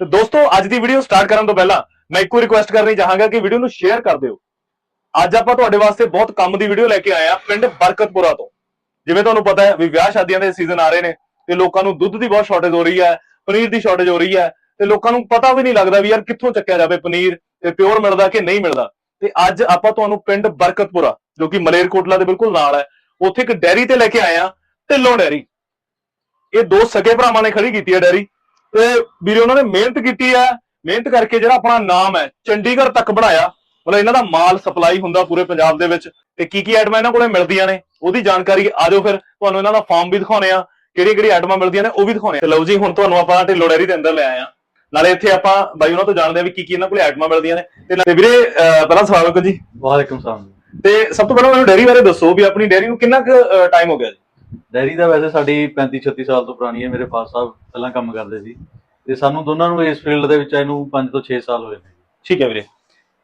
ਤੇ ਦੋਸਤੋ, ਅੱਜ ਦੀ ਵੀਡੀਓ ਸਟਾਰਟ ਕਰਨ ਤੋਂ ਪਹਿਲਾਂ ਮੈਂ ਇੱਕੋ ਰਿਕੁਐਸਟ ਕਰਨੀ ਚਾਹਾਂਗਾ ਕਿ ਵੀਡੀਓ ਨੂੰ ਸ਼ੇਅਰ ਕਰ ਦਿਓ। ਅੱਜ ਆਪਾਂ ਤੁਹਾਡੇ ਵਾਸਤੇ ਬਹੁਤ ਕੰਮ ਦੀ ਵੀਡੀਓ ਲੈ ਕੇ ਆਏ ਆ ਪਿੰਡ ਬਰਕਤਪੁਰਾ ਤੋਂ। ਜਿਵੇਂ ਤੁਹਾਨੂੰ ਪਤਾ ਹੈ, ਵੀ ਵਿਆਹ ਸ਼ਾਦੀਆਂ ਦੇ ਸੀਜ਼ਨ ਆ ਰਹੇ ਨੇ ਤੇ ਲੋਕਾਂ ਨੂੰ ਦੁੱਧ ਦੀ ਬਹੁਤ ਸ਼ਾਰਟੇਜ ਹੋ ਰਹੀ ਹੈ, ਪਨੀਰ ਦੀ ਸ਼ਾਰਟੇਜ ਹੋ ਰਹੀ ਹੈ ਤੇ ਲੋਕਾਂ ਨੂੰ ਪਤਾ ਵੀ ਨਹੀਂ ਲੱਗਦਾ ਵੀ ਯਾਰ ਕਿੱਥੋਂ ਚੱਕਿਆ ਜਾਵੇ ਪਨੀਰ ਤੇ ਪਿਓਰ ਮਿਲਦਾ ਕਿ ਨਹੀਂ ਮਿਲਦਾ। ਤੇ ਅੱਜ ਆਪਾਂ ਤੁਹਾਨੂੰ ਪਿੰਡ ਬਰਕਤਪੁਰਾ, ਜੋ ਕਿ ਮਲੇਰਕੋਟਲਾ ਦੇ ਬਿਲਕੁਲ ਨਾਲ ਹੈ, ਉੱਥੇ ਇੱਕ ਡੈਰੀ ਤੇ ਲੈ ਕੇ ਆਏ ਆ, ਢਿੱਲੋਂ ਡੈਰੀ। ਇਹ ਦੋ ਸਕੇ ਭਰਾਵਾਂ ਨੇ ਖੜੀ ਕੀਤੀ ਹੈ ਡੈਰੀ। ਤੇ ਵੀਰੇ ਉਹਨਾਂ ਨੇ ਮਿਹਨਤ ਕੀਤੀ ਹੈ ਮਿਹਨਤ ਕਰਕੇ ਜਿਹੜਾ ਆਪਣਾ ਨਾਮ ਹੈ ਚੰਡੀਗੜ੍ਹ ਤੱਕ ਬਣਾਇਆ। ਮਤਲਬ ਇਹਨਾਂ ਦਾ ਮਾਲ ਸਪਲਾਈ ਹੁੰਦਾ ਪੂਰੇ ਪੰਜਾਬ ਦੇ ਵਿੱਚ। ਤੇ ਕੀ ਕੀ ਆਈਟਮਾਂ ਇਹਨਾਂ ਕੋਲੇ ਮਿਲਦੀਆਂ ਨੇ ਉਹਦੀ ਜਾਣਕਾਰੀ ਆਜੋ ਫਿਰ। ਤੁਹਾਨੂੰ ਇਹਨਾਂ ਦਾ ਫਾਰਮ ਵੀ ਦਿਖਾਉਣੇ ਆ। ਕਿਹੜੀ ਕਿਹੜੀ ਆਈਟਮਾਂ ਮਿਲਦੀਆਂ ਨੇ ਉਹ ਵੀ ਦਿਖਾਉਣੇ ਆ। ਤੇ ਲਓ ਜੀ ਹੁਣ ਤੁਹਾਨੂੰ ਆਪਾਂ ਢਿੱਲੋਂ ਡੈਰੀ ਦੇ ਅੰਦਰ ਲੈ ਆਏ ਆ। ਨਾਲੇ ਇੱਥੇ ਆਪਾਂ ਬਾਈ ਉਹਨਾਂ ਤੋਂ ਜਾਣਦੇ ਆ ਵੀ ਕੀ ਕੀ ਇਹਨਾਂ ਕੋਲੇ ਆਈਟਮਾਂ ਮਿਲਦੀਆਂ ਨੇ। ਤੇ ਨਾਲੇ ਵੀਰੇ ਅਹ ਪਹਿਲਾਂ ਸਵਾਗਤ ਜੀ। ਵਾਲੇਕੁਮ ਸਲਾਮ ਤੇ ਸਭ ਤੋਂ ਪਹਿਲਾਂ ਮੈਨੂੰ ਡੈਰੀ ਬਾਰੇ ਦੱਸੋ ਵੀ ਆਪਣੀ ਡੈਰੀ ਨੂੰ ਕਿੰਨਾ ਕੁ ਟਾਈਮ ਹੋ ਗਿਆ ਜੀ? ਡੈਰੀ ਦਾ ਵੈਸੇ ਸਾਡੀ 35 36 ਸਾਲ ਤੋਂ ਪੁਰਾਣੀ ਹੈ ਮੇਰੇ ਫਾਦਰ ਸਾਹਿਬ ਪਹਿਲਾਂ ਕੰਮ ਕਰਦੇ ਸੀ। ਤੇ ਸਾਨੂੰ ਦੋਨਾਂ ਨੂੰ ਇਸ ਫੀਲਡ ਦੇ ਵਿੱਚ ਇਹਨੂੰ 5 ਤੋਂ 6 ਸਾਲ ਹੋਏ ਨੇ। ਠੀਕ ਹੈ ਵੀਰੇ।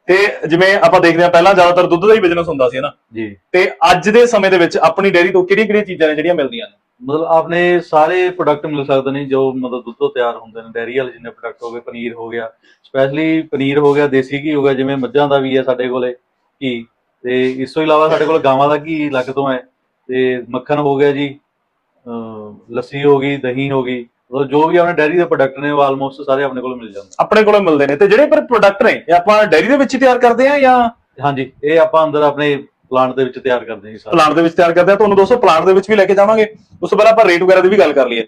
ਤੇ ਜਿਵੇਂ ਆਪਾਂ ਦੇਖਦੇ ਆ ਪਹਿਲਾਂ ਜ਼ਿਆਦਾਤਰ ਦੁੱਧ ਦਾ ਹੀ ਬਿਜ਼ਨਸ ਹੁੰਦਾ ਸੀ ਨਾ? ਜੀ। ਤੇ ਅੱਜ ਦੇ ਸਮੇਂ ਦੇ ਵਿੱਚ ਆਪਣੀ ਡੇਅਰੀ ਤੋਂ ਕਿਹੜੀਆਂ ਕਿਹੜੀਆਂ ਚੀਜ਼ਾਂ ਨੇ ਜਿਹੜੀਆਂ ਮਿਲਦੀਆਂ ਨੇ? ਮਤਲਬ ਆਪਣੇ ਸਾਰੇ ਪ੍ਰੋਡਕਟ ਮਿਲ ਸਕਦੇ ਨੇ ਜੋ ਮਤਲਬ ਦੁੱਧ ਤੋਂ ਤਿਆਰ ਹੁੰਦੇ ਨੇ। ਡੈਰੀ ਵਾਲੇ ਜਿੰਨੇ ਪ੍ਰੋਡਕਟ ਹੋ ਗਏ ਪਨੀਰ ਹੋ ਗਿਆ। ਸਪੈਸ਼ਲੀ ਪਨੀਰ ਹੋ ਗਿਆ ਦੇਸੀ ਘੀ ਹੋ ਗਿਆ ਜਿਵੇਂ ਮੱਝਾਂ ਦਾ ਵੀ ਹੈ ਸਾਡੇ ਕੋਲੇ ਘੀ। ਤੇ ਇਸ ਤੋਂ ਇਲਾਵਾ ਸਾਡੇ ਕੋਲ ਗਾਵਾਂ ਦਾ ਘੀ ਅਲੱਗ ਤੋਂ ਹੈ। ਤੇ ਮੱਖਣ ਹੋ ਗਿਆ ਜੀ ਲੱਸੀ ਹੋ ਗਈ ਦਹੀਂ ਹੋ ਗਈ ਮਤਲਬ ਜੋ ਵੀ ਆਪਣੇ ਡੈਰੀ ਦੇ ਪ੍ਰੋਡਕਟ ਨੇ ਉਹ ਆਲਮੋਸਟ ਸਾਰੇ ਆਪਣੇ ਕੋਲ ਮਿਲ ਜਾਂਦੇ। ਆਪਣੇ ਕੋਲੋਂ ਮਿਲਦੇ ਨੇ। ਤੇ ਜਿਹੜੇ ਪਰ ਪ੍ਰੋਡਕਟ ਨੇ ਇਹ ਆਪਾਂ ਡੇਅਰੀ ਦੇ ਵਿੱਚ ਹੀ ਤਿਆਰ ਕਰਦੇ ਆ ਜਾਂ ਹਾਂਜੀ ਇਹ ਆਪਾਂ ਅੰਦਰ ਆਪਣੇ ਪਲਾਂਟ ਦੇ ਵਿੱਚ ਤਿਆਰ ਕਰਦੇ ਹਾਂ ਜੀ ਸਾਰਾ। ਪਲਾਂਟ ਦੇ ਵਿੱਚ ਤਿਆਰ ਕਰਦੇ ਆ ਤੁਹਾਨੂੰ ਦੋਸਤੋ ਪਲਾਂਟ ਦੇ ਵਿੱਚ ਵੀ ਲੈ ਕੇ ਜਾਵਾਂਗੇ। ਉਸ ਤੋਂ ਪਹਿਲਾਂ ਆਪਾਂ ਰੇਟ ਵਗੈਰਾ ਦੀ ਵੀ ਗੱਲ ਕਰ ਲਈਏ।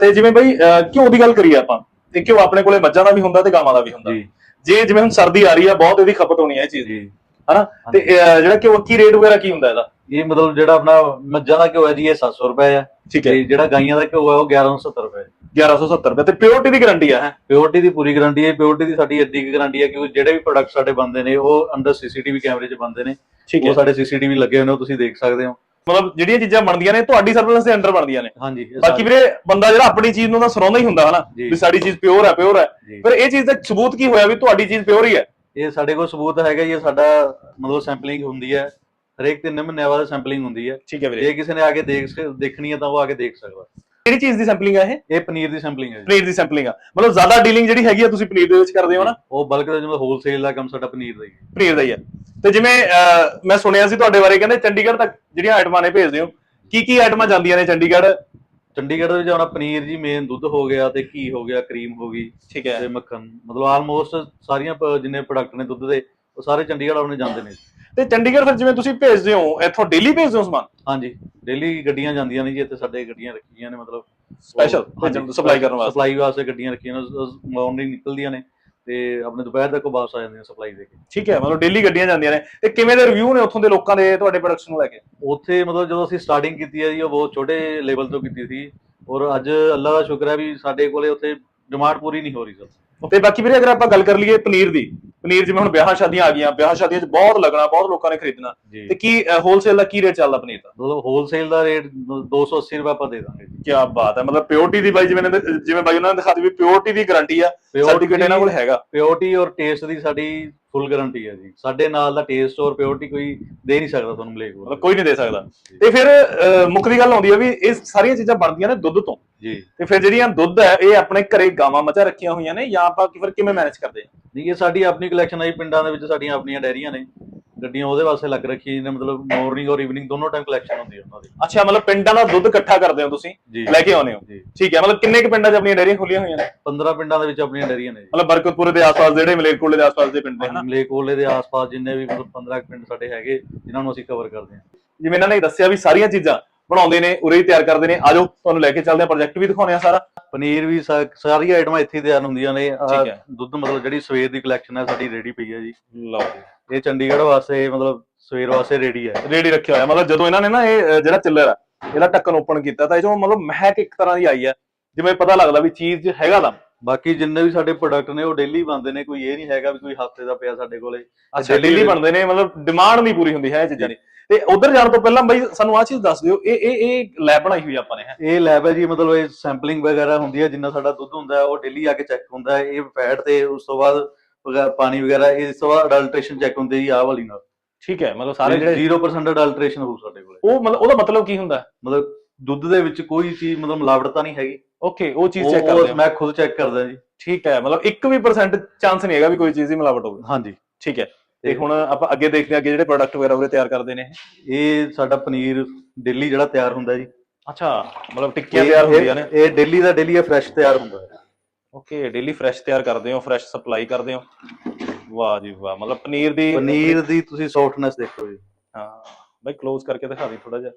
ਤੇ ਜਿਵੇਂ ਬਈ ਅਹ ਘਿਓ ਦੀ ਗੱਲ ਕਰੀਏ ਆਪਾਂ ਤੇ ਘਿਓ ਆਪਣੇ ਕੋਲੇ ਮੱਝਾਂ ਦਾ ਵੀ ਹੁੰਦਾ ਤੇ ਗਾਵਾਂ ਦਾ ਵੀ ਹੁੰਦਾ। ਜੀ। ਜੇ ਜਿਵੇਂ ਹੁਣ ਸਰਦੀ ਆ ਰਹੀ ਆ ਬਹੁਤ ਇਹਦੀ ਖਪਤ ਹੋਣੀ ਹੈ ਇਹ ਚੀਜ਼। ਦੀ ਜੀ। ਹਨਾ? ਤੇ ਜਿਹੜਾ ਘਿਓ ਕੀ ਰੇਟ ਵਗੈਰਾ ਕੀ ਹੁੰਦਾ ਇਹਦਾ? ਇਹ ਮਤਲਬ ਜਿਹੜਾ ਆਪਣਾ ਮੱਝਾਂ ਦਾ ਘਿਓ ਹੈ ਜੀ ਇਹ 700 ਰੁਪਏ ਹੈ ਠੀਕ ਤੇ ਜਿਹੜਾ ਗਾਈਆਂ ਦਾ ਘਿਓ ਹੈ ਉਹ 1170 ਰੁਪਏ 1170 ਰੁਪਏ। ਤੇ ਪਿਓਰਿਟੀ ਦੀ ਗਾਰੰਟੀ ਆ ਹੈ? ਪਿਓਰਿਟੀ ਦੀ ਪੂਰੀ ਗਾਰੰਟੀ ਹੈ। ਪਿਓਰਿਟੀ ਦੀ ਸਾਡੀ ਅੱਧੀ ਕੀ ਗਾਰੰਟੀ ਹੈ ਕਿਉਂਕਿ ਜਿਹੜੇ ਵੀ ਪ੍ਰੋਡਕਟ ਸਾਡੇ ਬੰਦੇ ਨੇ ਉਹ ਅੰਡਰ ਸੀਸੀਟੀਵੀ ਕੈਮਰੇ 'ਚ ਬੰਦੇ ਨੇ। ਠੀਕ ਉਹ ਸਾਡੇ ਸੀਸੀਟੀਵੀ ਲੱਗੇ ਹੋਏ ਨੇ ਉਹ ਤੁਸੀਂ ਦੇਖ ਸਕਦੇ ਹੋ। ਮਤਲਬ ਜਿਹੜੀਆਂ ਚੀਜ਼ਾਂ ਬਣਦੀਆਂ ਨੇ ਤੁਹਾਡੀ ਸਰਵਿਸ ਦੇ ਅੰਡਰ ਬਣਦੀਆਂ ਨੇ। ਹਾਂਜੀ ਬਾਕੀ ਵੀਰੇ ਬੰਦਾ ਜਿਹੜਾ ਆਪਣੀ ਚੀਜ਼ ਨੂੰ ਤਾਂ ਸਰੋਂਦਾ ਹੀ ਹੁੰਦਾ ਹਨਾ। ਵੀ ਸਾਡੀ ਚੀਜ਼ ਪਿਓਰ ਹੈ ਪਿਓਰ ਹੈ। ਫਿਰ ਇਹ ਚੀਜ਼ ਦਾ ਸਬੂਤ ਕੀ ਹੋਇਆ ਵੀ ਤੁਹਾਡੀ ਚੀਜ਼ ਪਿਓਰ ਹੀ ਹੈ? ਇਹ ਸਾਡੇ ਕੋਲ ਸਬੂਤ ਹੈਗਾ ਜੀ ਇਹ ਸਾਡਾ ਮਤਲਬ ਸੈਂਪਲਿੰਗ ਹੁੰਦੀ ਹੈ। ਹਰੇਕ ਤਿੰਨ ਮਹੀਨਿਆਂ ਬਾਅਦ ਸੈਂਪਲਿੰਗ ਹੁੰਦੀ ਹੈ। ਠੀਕ ਹੈ ਵੀਰੇ। ਜੇ ਕਿਸੇ ਨੇ ਆ ਕੇ ਦੇਖ ਸਕ- ਦੇਖਣੀ ਹੈ ਤਾਂ ਉਹ ਆ ਕੇ ਦੇਖ ਸਕਦਾ। ਕਿਹੜੀ ਚੀਜ਼ ਦੀ ਸੈਂਪਲਿੰਗ ਹੈ ਇਹ? ਇਹ ਪਨੀਰ ਦੀ ਸੈਂਪਲਿੰਗ ਹੈ ਜੀ। ਪਨੀਰ ਦੀ ਸੈਂਪਲਿੰਗ ਆ। ਮਤਲਬ ਜ਼ਿਆਦਾ ਡੀਲਿੰਗ ਜਿਹੜੀ ਹੈਗੀ ਆ ਤੁਸੀਂ ਪਨੀਰ ਦੇ ਵਿੱਚ ਕਰਦੇ ਹੋ ਨਾ? ਉਹ ਬਲਕ ਦਾ ਜਿਵੇਂ ਹੋਲਸੇਲ ਦਾ ਕੰਮ ਸਾਡਾ ਪਨੀਰ ਦਾ ਹੀ ਹੈ। ਪਨੀਰ ਦਾ ਹੀ ਹੈ ਤੇ ਜਿਵੇਂ ਅਹ, ਮੈਂ ਸੁਣਿਆ ਸੀ ਤੁਹਾਡੇ ਬਾਰੇ ਕਹਿੰਦੇ ਚੰਡੀਗੜ੍ਹ ਤੱਕ ਜਿਹੜੀਆਂ ਆਈਟਮਾਂ ਨੇ ਭੇਜਦੇ ਹੋ ਕੀ ਕੀ ਆਈਟਮਾਂ ਜਾਂਦੀਆਂ ਨੇ ਚੰਡੀਗੜ੍ਹ? ਚੰਡੀਗੜ੍ਹ ਦੇ ਵਿੱਚ ਆਪਣਾ ਪਨੀਰ ਜੀ ਮੇਨ ਦੁੱਧ ਹੋ ਗਿਆ ਤੇ ਘੀ ਹੋ ਗਿਆ ਕਰੀਮ ਹੋ ਗਈ ਠੀਕ ਹੈ। ਤੇ ਮੱਖਣ। ਮਤਲਬ ਆਲਮੋਸਟ ਸਾਰੀਆਂ ਪ- ਜਿੰਨੇ ਪ੍ਰੋਡਕਟ ਨੇ ਦੁੱਧ ਦੇ ਉਹ ਸਾਰੇ ਚੰਡੀਗੜ੍ਹ ਆਪਣੇ ਜਾਂਦੇ ਨੇ। ਤੇ ਚੰਡੀਗੜ੍ਹ ਫਿਰ ਜਿਵੇਂ ਤੁਸੀਂ ਭੇਜਦੇ ਹੋ ਇੱਥੋਂ ਡੇਲੀ ਭੇਜਦੇ ਹੋ ਸਮਾਨ? ਹਾਂਜੀ ਡੇਲੀ ਗੱਡੀਆਂ ਜਾਂਦੀਆਂ ਨੇ ਜੀ ਇੱਥੇ ਸਾਡੇ ਗੱਡੀਆਂ ਰੱਖੀਆਂ ਨੇ ਮਤਲਬ ਸਪੈਸ਼ਲ ਭੇਜਣ ਸਪਲਾਈ ਕਰਨ ਵਾਸਤੇ। ਸਪਲਾਈ ਵਾਸਤੇ ਗੱਡੀਆਂ ਰੱਖੀਆਂ ਨੇ ਮਾਰਨਿੰਗ ਨਿਕਲਦੀਆਂ ਨੇ ਤੇ ਆਪਣੇ ਦੁਪਹਿਰ ਤੱਕ ਵਾਪਸ ਆ ਜਾਂਦੀਆਂ ਸਪਲਾਈ ਦੇ ਕੇ। ਠੀਕ ਹੈ ਮਤਲਬ ਡੇਲੀ ਗੱਡੀਆਂ ਜਾਂਦੀਆਂ ਨੇ। ਤੇ ਕਿਵੇਂ ਦੇ ਰਿਵਿਊ ਨੇ ਉੱਥੋਂ ਦੇ ਲੋਕਾਂ ਦੇ ਤੁਹਾਡੇ ਪ੍ਰੋਡਕਟਸ ਨੂੰ ਲੈ ਕੇ? ਉੱਥੇ ਮਤਲਬ ਜਦੋਂ ਅਸੀਂ ਸਟਾਰਟਿੰਗ ਕੀਤੀ ਹੈ ਜੀ ਉਹ ਬਹੁਤ ਛੋਟੇ ਲੈਵਲ ਤੋਂ ਕੀਤੀ ਸੀ। ਔਰ ਅੱਜ ਅੱਲਾ ਦਾ ਸ਼ੁਕਰ ਹੈ ਵੀ ਸਾਡੇ ਕੋਲੇ ਉੱਥੇ ਡਿਮਾਂਡ ਪੂਰੀ ਨਹੀਂ ਹੋ ਰਹੀ ਸਰ ਤੇ ਬਾਕੀ ਵੀਰੇ ਅਗਰ ਆਪਾਂ ਗੱਲ ਕਰ ਲਈਏ ਪਨੀਰ ਦੀ ਪਨੀਰ ਜਿਵੇਂ ਹੁਣ ਵਿਆਹ ਸ਼ਾਦੀਆਂ ਆ ਗਈਆਂ ਵਿਆਹ ਸ਼ਾਦੀਆਂ 'ਚ ਬਹੁਤ ਲੱਗਣਾ ਬਹੁਤ ਲੋਕਾਂ ਨੇ ਖਰੀਦਣਾ। ਜੀ। ਤੇ ਕੀ ਹੋਲਸੇਲ ਦਾ ਕੀ ਰੇਟ ਚੱਲਦਾ ਪਨੀਰ ਦਾ? ਮਤਲਬ ਹੋਲਸੇਲ ਦਾ ਰੇਟ 280 ਰੁਪਏ ਆਪਾਂ ਦੇ ਦਾਂਗੇ ਜੀ। ਕੀ ਬਾਤ ਹੈ ਮਤਲਬ ਪਿਓਰਟੀ ਦੀ ਬਾਈ ਜਿਵੇਂ ਇਹਨੇ- ਜਿਵੇਂ ਬਾਈ ਉਹਨਾਂ ਨੇ ਦਿਖਾਤੀ ਵੀ ਪਿਓਰਟੀ ਦੀ ਗਾਰੰਟੀ ਆ ਸਰਟੀਫਿਕੇਟ ਇਹਨਾਂ ਕੋਲ ਹੈਗਾ। ਪਿਓਰਟੀ ਔਰ ਟੇਸਟ ਦੀ ਸਾਡੀ ਫੁੱਲ ਗਾਰੰਟੀ ਹੈ ਜੀ। ਸਾਡੇ ਨਾਲ ਦਾ ਟੇਸਟ ਔਰ ਪਿਓਰਟੀ ਕੋਈ ਦੇ ਨਹੀਂ ਸਕਦਾ ਤੁਹਾਨੂੰ ਮਲੇਕ ਮਤਲਬ ਕੋਈ ਨਹੀਂ ਦੇ ਸਕਦਾ। ਤੇ ਫਿਰ ਅਹ, ਮੁੱਖ ਦੀ ਗੱਲ ਆਉਂਦੀ ਹੈ ਵੀ ਇਹ ਸਾਰੀਆਂ ਚੀਜ਼ਾਂ ਬਣਦੀਆਂ ਨੇ ਦੁੱਧ ਤੋਂ। ਜੀ। ਤੇ ਫਿਰ ਜਿਹੜੀਆਂ ਦੁੱਧ ਹੈ ਇਹ ਆਪਣੇ ਘਰੇ ਗਾਵਾਂ ਮੱਝਾਂ ਰੱਖੀਆਂ ਹੋਈਆਂ ਨੇ ਜਾਂ ਆਪਾਂ ਫਿਰ ਕਿਵੇਂ ਮੈਨੇਜ ਕਰਦੇ ਆ? ਨਹੀਂ ਇਹ ਸਾਡੀ ਆਪਣੀ ਕਲੈਕਸ਼ਨ ਹੈ ਜੀ ਪਿੰਡਾਂ ਦੇ ਵਿੱਚ ਸਾਡੀਆਂ ਆਪਣੀਆਂ ਡੈਰੀਆਂ ਨੇ। ਗੱਡੀਆਂ ਉਹਦੇ ਵਾਸਤੇ ਲੱਗ ਰੱਖੀਆਂ ਨੇ ਮਤਲਬ ਮਾਰਨਿੰਗ ਔਰ ਈਵਨਿੰਗ ਦੋਨੋਂ ਟਾਈਮ ਕਲੈਕਸ਼ਨ ਹੁੰਦੀ ਹੈ ਉਹਨਾਂ ਦੀ। ਅੱਛਾ ਮਤਲਬ ਪਿੰਡਾਂ ਦਾ ਦੁੱਧ ਇਕੱਠਾ ਕਰਦੇ ਹੋ ਤੁਸੀਂ? ਜੀ। ਲੈ ਕੇ ਆਉਂਦੇ ਹੋ? ਜੀ। ਠੀਕ ਹੈ ਮਤਲਬ ਕਿੰਨੇ ਕੁ ਪਿੰਡਾਂ 'ਚ ਆਪਣੀਆਂ ਡੇਅਰੀਆਂ ਖੁੱਲੀਆਂ ਹੋਈਆਂ ਨੇ? 15 ਪਿੰਡਾਂ ਦੇ ਵਿੱਚ ਆਪਣੀਆਂ ਡੈਰੀਆਂ ਨੇ ਜੀ। ਮਤਲਬ ਬਰਕਤਪੁਰੇ ਦੇ ਆਸ-ਪਾਸ ਜਿਹੜੇ ਮਲੇਰਕੋਟਲੇ ਦੇ ਆਸ-ਪਾਸ ਦੇ ਪਿੰਡ ਨੇ ਹਨਾ ਮਲੇਕੋਲੇ ਦੇ ਆਸ-ਪਾਸ ਜਿੰਨੇ ਵੀ ਮਤਲਬ 15 ਕੁ ਪਿੰਡ ਸਾਡੇ ਹੈਗੇ ਜਿਨ੍ਹਾਂ ਨੂੰ ਅਸੀਂ ਕਵਰ ਕਰਦੇ ਹਾਂ। ਜਿਵੇਂ ਇਹਨਾਂ ਨੇ ਦੱਸਿਆ ਵੀ ਸਾਰੀਆਂ ਚੀਜ਼ਾਂ ਬਣਾਉਂਦੇ ਨੇ ਉਰੇ ਹੀ ਤਿਆਰ ਕਰਦੇ ਨੇ। ਆਜੋ ਤੁਹਾਨੂੰ ਲੈ ਕੇ ਚੱਲਦੇ ਆ ਪ੍ਰੋਜੈਕਟ ਵੀ ਦਿਖਾਉਂਦੇ ਆ ਸਾਰਾ। ਪਨੀਰ ਵੀ ਸਾ- ਸਾਰੀ ਆਈਟਮਾਂ ਇੱਥੇ ਹੀ ਤਿਆਰ ਹੁੰਦੀਆਂ ਨੇ। ਆਹ ਠੀਕ ਹੈ। ਦੁੱਧ ਮਤਲਬ ਜਿਹੜੀ ਸਵੇਰ ਦੀ ਕਲੈਕਸ਼ਨ ਹੈ ਸਾਡੀ ਰੈਡੀ ਪਈ ਹੈ ਜੀ। ਲਓ ਇਹ ਚੰਡੀਗੜ੍ਹ ਵਾਸਤੇ ਮਤਲਬ ਸਵੇਰ ਵਾਸਤੇ ਰੈਡੀ ਹੈ। ਰੇਡੀ ਰੱਖਿਆ ਹੋਇਆ। ਮਤਲਬ ਜਦੋਂ ਇਹਨਾਂ ਨੇ ਨਾ ਇਹ ਜਿਹੜਾ ਚਿੱਲਰ ਆ ਇਹਦਾ ਢੱਕਣ ਓਪਨ ਕੀਤਾ ਤਾਂ ਇਹ ਚੋਂ ਮਤਲਬ ਮਹਿਕ ਇੱਕ ਤਰ੍ਹਾਂ ਦੀ ਆਈ ਆ ਜਿਵੇਂ ਪਤਾ ਲੱਗਦਾ ਵੀ ਚੀਜ਼ 'ਚ ਹੈਗਾ ਦਮ ਬਾਕੀ ਜਿੰਨੇ ਵੀ ਸਾਡੇ ਪ੍ਰੋਡਕਟ ਨੇ ਉਹ ਡੇਲੀ ਬਣਦੇ ਨੇ। ਕੋਈ ਇਹ ਨਹੀਂ ਹੈਗਾ ਵੀ ਕੋਈ ਹਫ਼ਤੇ ਦਾ ਪਿਆ ਸਾਡੇ ਕੋਲੇ। ਅੱਛਾ daily ਡੇਲੀ ਬਣਦੇ ਨੇ ਮਤਲਬ ਡਿਮਾਂਡ ਨਹੀਂ ਪੂਰੀ ਹੁੰਦੀ ਹੈ ਇਹ ਚੀਜ਼ਾਂ ਦੀ। ਤੇ ਉਧਰ ਜਾਣ ਤੋਂ ਪਹਿਲਾਂ ਬਈ ਸਾਨੂੰ ਆਹ ਚੀਜ਼ ਦੱਸ ਦਿਓ ਇਹ ਇਹ ਇਹ ਲੈਬ ਬਣਾਈ ਹੋਈ ਆਪਾਂ ਨੇ ਹੈਂ। ਇਹ ਲੈਬ ਹੈ ਜੀ ਮਤਲਬ ਇਹ ਸੈਂਪਲਿੰਗ ਵਗੈਰਾ ਹੁੰਦੀ ਹੈ ਜਿੰਨਾ ਸਾਡਾ ਦੁੱਧ ਹੁੰਦਾ ਹੈ ਉਹ ਡੇਲੀ ਆ ਕੇ ਚੈੱਕ ਹੁੰਦਾ ਹੈ ਇਹ ਫੈਟ ਤੇ ਉਸ ਤੋਂ ਬਾਅਦ ਪਾਣੀ ਵਗੈਰਾ ਇਸ ਤੋਂ ਬਾਅਦ ਅਡਲਟ੍ਰੇਸ਼ਨ ਚੈੱਕ ਹੁੰਦੀ ਹੈ ਜੀ ਆਹ ਵਾਲੀ ਨਾਲ। ਠੀਕ ਹੈ ਮਤਲਬ ਸਾਰੇ ਜਿਹੜੇ 0% ਅਡਲਟ੍ਰੇਸ਼ਨ ਹੋਊ ਸਾਡੇ ਕੋਲੇ। ਉਹ ਮਤਲਬ ਉਹਦਾ ਮਤਲਬ ਕੀ ਹੁੰਦਾ? ਮਤਲਬ ਦੁੱਧ ਦੇ ਵਿੱਚ ਕੋਈ ਚੀਜ਼ ਮਤਲਬ ਮਿਲਾਵਟ ਤਾਂ ਨਹੀਂ ਹੈਗੀ। ਓਕੇ ਉਹ ਚੀਜ਼ ਚੈੱਕ ਕਰਦੇ ਆ। ਮੈਂ ਖੁਦ ਚੈੱਕ ਕਰਦਾ ਜੀ। ਠੀਕ ਹੈ ਮਤਲਬ 1 ਵੀ ਪਰਸੈਂਟ ਚਾਂਸ ਨਹੀਂ ਹੈਗਾ ਵੀ ਕੋਈ ਚੀਜ਼ ਦੀ ਮਿਲਾਵਟ ਹੋਵੇ। ਹਾਂਜੀ। ਠੀਕ ਹੈ। ਤੇ ਹੁਣ ਆਪਾਂ ਅੱਗੇ ਦੇਖਦੇ ਹਾਂ ਅੱਗੇ ਜਿਹੜੇ ਪ੍ਰੋਡਕਟ ਵਗੈਰਾ ਉਹਦੇ ਤਿਆਰ ਕਰਦੇ ਨੇ ਇਹ। ਸਾਡਾ ਪਨੀਰ ਦਿੱਲੀ ਜਿਹੜਾ ਤਿਆਰ ਹੁੰਦਾ ਜੀ। ਅੱਛਾ ਮਤਲਬ ਟਿੱਕੀਆਂ ਤਿਆਰ ਹੁੰਦੀਆਂ ਨੇ। ਇਹ ਦਿੱਲੀ ਦਾ ਦਿੱਲੀ ਇਹ ਫਰੈਸ਼ ਤਿਆਰ ਹੁੰਦਾ ਹੈ। ਓਕੇ ਡੇਲੀ ਫਰੈਸ਼ ਤਿਆਰ ਕਰਦੇ ਹੋ ਫਰੈਸ਼ ਸਪਲਾਈ ਕਰਦੇ ਹੋ। ਵਾਹ ਜੀ ਵਾਹ ਮਤਲਬ ਪਨੀਰ ਦੀ ਪਨੀਰ ਦੀ ਤੁਸੀਂ ਸੌਫਟਨੈਸ ਦੇਖੋ ਜੀ। ਹਾਂ ਬਾਈ ক্লোਜ਼ ਕਰਕੇ ਦਿਖਾ ਦੇ ਥੋੜਾ ਜਿਹਾ।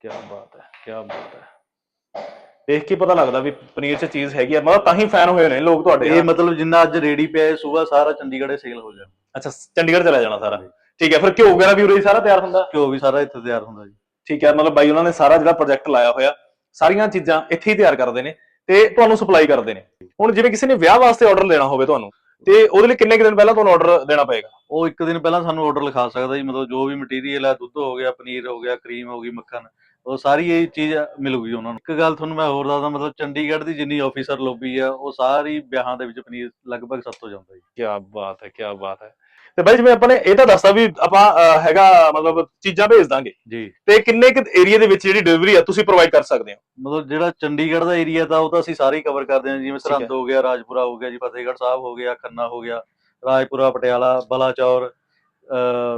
ਕੀ ਬਾਤ ਹੈ ਕੀ ਬਾਤ ਹੈ। ਦੇਖ ਕੇ ਪਤਾ ਲੱਗਦਾ ਵੀ ਪਨੀਰ 'ਚ ਚੀਜ਼ ਹੈਗੀ ਆ। ਮਤਲਬ ਤਾਂ ਹੀ ਫੈਨ ਹੋਏ ਨੇ ਲੋਕ ਤੁਹਾਡੇ ਇਹ ਮਤਲਬ ਜਿੰਨਾ ਅੱਜ ਰੇਡੀ ਪਿਆ ਹੈ ਸਵੇਰ ਸਾਰਾ ਚੰਡੀਗੜ੍ਹ ਸੇਲ ਹੋ ਜਾਣਾ। ਅੱਛਾ ਚੰਡੀਗੜ੍ਹ ਚਲਾ ਜਾਣਾ ਸਾਰਾ। ਠੀਕ ਹੈ ਫਿਰ ਘਿਓ ਵਗੈਰਾ ਵੀ ਉਰੇ ਹੀ ਸਾਰਾ ਤਿਆਰ ਹੁੰਦਾ? ਘਿਓ ਵੀ ਸਾਰਾ ਇੱਥੇ ਤਿਆਰ ਹੁੰਦਾ ਜੀ। ਠੀਕ ਹੈ ਮਤਲਬ ਬਾਈ ਉਹਨਾਂ ਨੇ ਸਾਰਾ ਜਿਹੜਾ ਪ੍ਰੋਜੈਕਟ ਲਾਇਆ ਹੋਇਆ ਸਾਰੀਆਂ ਚੀਜ਼ਾਂ ਇੱਥੇ ਹੀ ਤਿਆਰ ਕਰਦੇ ਨੇ ਤੇ ਤੁਹਾਨੂੰ ਸਪਲਾਈ ਕਰਦੇ ਨੇ। ਹੁਣ ਜਿਵੇਂ ਕਿਸੇ ਨੇ ਵਿਆਹ ਵਾਸਤੇ ਆਰਡਰ ਲੈਣਾ ਹੋਵੇ ਤੁਹਾਨੂੰ ਤੇ ਉਹਦੇ ਲਈ ਕਿੰਨੇ ਕੁ ਦਿਨ ਪਹਿਲਾਂ ਤੁਹਾਨੂੰ ਆਰਡਰ ਦੇਣਾ ਪਏਗਾ? ਉਹ ਇੱਕ ਦਿਨ ਪਹਿਲਾਂ ਸਾਨੂੰ ਆਰਡਰ ਲਿਖਾ ਸਕਦਾ ਜੀ ਮਤਲਬ ਜੋ ਵੀ ਮਟੀਰੀਅਲ ਹੈ ਦੁੱਧ ਹੋ ਗਿਆ ਪਨੀਰ ਹੋ ਗਿਆ ਕਰੀਮ ਹੋ ਗਈ ਮੱਖਣ ਉਹ ਸਾਰੀ ਇਹ ਚੀਜ਼ ਮਿਲੂਗੀ ਉਹਨਾਂ ਨੂੰ। ਇੱਕ ਗੱਲ ਤੁਹਾਨੂੰ ਮੈਂ ਹੋਰ ਦੱਸਦਾ ਮਤਲਬ ਚੰਡੀਗੜ੍ਹ ਦੀ ਜਿੰਨੀ ਆਫੀਸਰ ਲੋਬੀ ਆ ਉਹ ਸਾਰੀ ਵਿਆਹਾਂ ਦੇ ਵਿੱਚ ਪਨੀਰ ਲਗਭਗ ਸਭ ਤੋਂ ਜਾਂਦਾ ਜੀ। ਕੀ ਬਾਤ ਹੈ ਕੀ ਬਾਤ ਹੈ। ਤੇ ਬਾਈ ਜਿਵੇਂ ਆਪਾਂ ਨੇ ਇਹ ਤਾਂ ਦੱਸਦਾ ਵੀ ਆਪਾਂ ਹੈਗਾ ਮਤਲਬ ਚੀਜ਼ਾਂ ਭੇਜ ਦਾਂਗੇ। ਜੀ। ਤੇ ਕਿੰਨੇ ਕੁ ਏਰੀਆ ਦੇ ਵਿੱਚ ਜਿਹੜੀ ਡਿਲੀਵਰੀ ਆ ਤੁਸੀਂ ਪ੍ਰੋਵਾਈਡ ਕਰ ਸਕਦੇ ਹੋ? ਮਤਲਬ ਜਿਹੜਾ ਚੰਡੀਗੜ੍ਹ ਦਾ ਏਰੀਆ ਤਾਂ ਉਹ ਤਾਂ ਅਸੀਂ ਸਾਰੇ ਕਵਰ ਕਰਦੇ ਹਾਂ ਜਿਵੇਂ ਹੈ। ਸਰਹੰਦ ਹੋ ਗਿਆ ਰਾਜਪੁਰਾ ਹੋ ਗਿਆ ਜੀ ਫਤਿਹਗੜ੍ਹ ਸਾਹਿਬ ਹੋ ਗਿਆ ਖੰਨਾ ਹੋ ਗਿਆ ਰਾਜਪੁਰਾ ਪਟਿਆਲਾ ਬਲਾਚੌਰ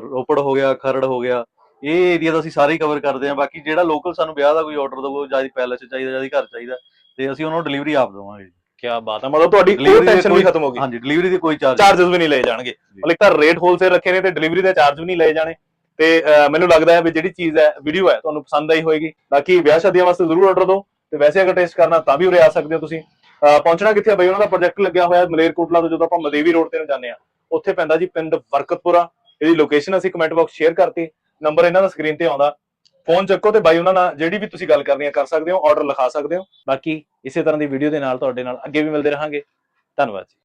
ਰੋਪੜ ਹੋ ਗਿਆ ਖਰੜ ਹੋ ਗਿਆ। ਇਹ ਏਰੀਆ ਤਾਂ ਅਸੀਂ ਸਾਰੇ ਕਵਰ ਕਰਦੇ ਹਾਂ ਬਾਕੀ ਜਿਹੜਾ ਲੋਕਲ ਸਾਨੂੰ ਵਿਆਹ ਦਾ ਕੋਈ ਆਰਡਰ ਦਵੋ ਜ਼ਿਆਦਾ ਪੈਲਸ ਚਾਹੀਦਾ ਜ਼ਿਆਦਾ ਘਰ ਚਾਹੀਦਾ ਤੇ ਅਸੀਂ ਉਹਨਾਂ ਨੂੰ ਡਿਲੀਵਰੀ ਆਪ ਦੇਵਾਂਗੇ ਜੀ। ਕੀ ਬਾਤ ਹੈ। ਮਤਲਬ ਤੁਹਾਡੀ ਕੋਈ ਟੈਨਸ਼ਨ ਵੀ ਖਤਮ ਹੋ ਗਈ। ਹਾਂਜੀ ਡਿਲੀਵਰੀ ਦੇ ਕੋਈ ਚਾਰਜ ਚਾਰजेस ਵੀ ਨਹੀਂ ਲਏ ਜਾਣਗੇ। ਮਤਲਬ ਤਾਂ ਰੇਟ ਹੋਲਸੇਲ ਰੱਖੇ ਨੇ ਤੇ ਡਿਲੀਵਰੀ ਦੇ ਚਾਰਜ ਵੀ ਨਹੀਂ ਲਏ ਜਾਣੇ। ਤੇ ਮੈਨੂੰ ਲੱਗਦਾ ਹੈ ਵੀ ਜਿਹੜੀ ਚੀਜ਼ ਹੈ ਵੀਡੀਓ ਹੈ ਤੁਹਾਨੂੰ ਪਸੰਦ ਆਈ ਹੋਏਗੀ। ਬਾਕੀ ਵਿਆਹ ਸ਼ਾਦੀਆਂ ਵਾਸਤੇ ਜ਼ਰੂਰ ਆਰਡਰ ਦਿਓ ਤੇ ਵੈਸੇ ਅਗਰ ਟੈਸਟ ਕਰਨਾ ਤਾਂ ਵੀ ਉਰੇ ਆ ਸਕਦੇ ਹੋ ਤੁਸੀਂ। ਪਹੁੰਚਣਾ ਕਿੱਥੇ ਆ ਬਈ? ਉਹਨਾਂ ਦਾ ਪ੍ਰੋਜੈਕਟ ਲੱਗਿਆ ਹੋਇਆ ਹੈ ਮਲੇਰਕੋਟਲਾ ਤੋਂ ਜਦੋਂ ਆਪਾਂ ਮਦੇਵੀ ਰੋਡ ਤੇ ਨੂੰ ਜਾਂਦੇ ਆ ਉੱਥੇ ਪੈਂਦਾ ਜੀ ਪਿੰਡ ਬਰਕਤਪੁਰਾ ਇਹਦੀ ਲੋਕੇਸ਼ਨ ਅਸੀਂ ਕਮੈਂਟ ਬਾਕਸ ਸ਼ੇਅਰ ਕਰਤੀ। ਨੰਬਰ ਇਹਨਾਂ ਦਾ ਸਕਰੀਨ ਤੇ ਆਉਂਦਾ। ਫੋਨ ਚੱਕੋ ਤੇ ਬਾਈ ਉਹਨਾਂ ਨਾਲ ਜਿਹੜੀ ਵੀ ਤੁਸੀਂ ਗੱਲ ਕਰਨੀ ਹੈ ਕਰ ਸਕਦੇ ਹੋ ਆਰਡਰ ਲਿਖਾ ਸਕਦੇ ਹੋ। ਬਾਕੀ ਇਸੇ ਤਰ੍ਹਾਂ ਦੀ ਵੀਡੀਓ ਦੇ ਨਾਲ ਤੁਹਾਡੇ ਨਾਲ ਅੱਗੇ ਵੀ ਮਿਲਦੇ ਰਹਾਂਗੇ। ਧੰਨਵਾਦ ਜੀ।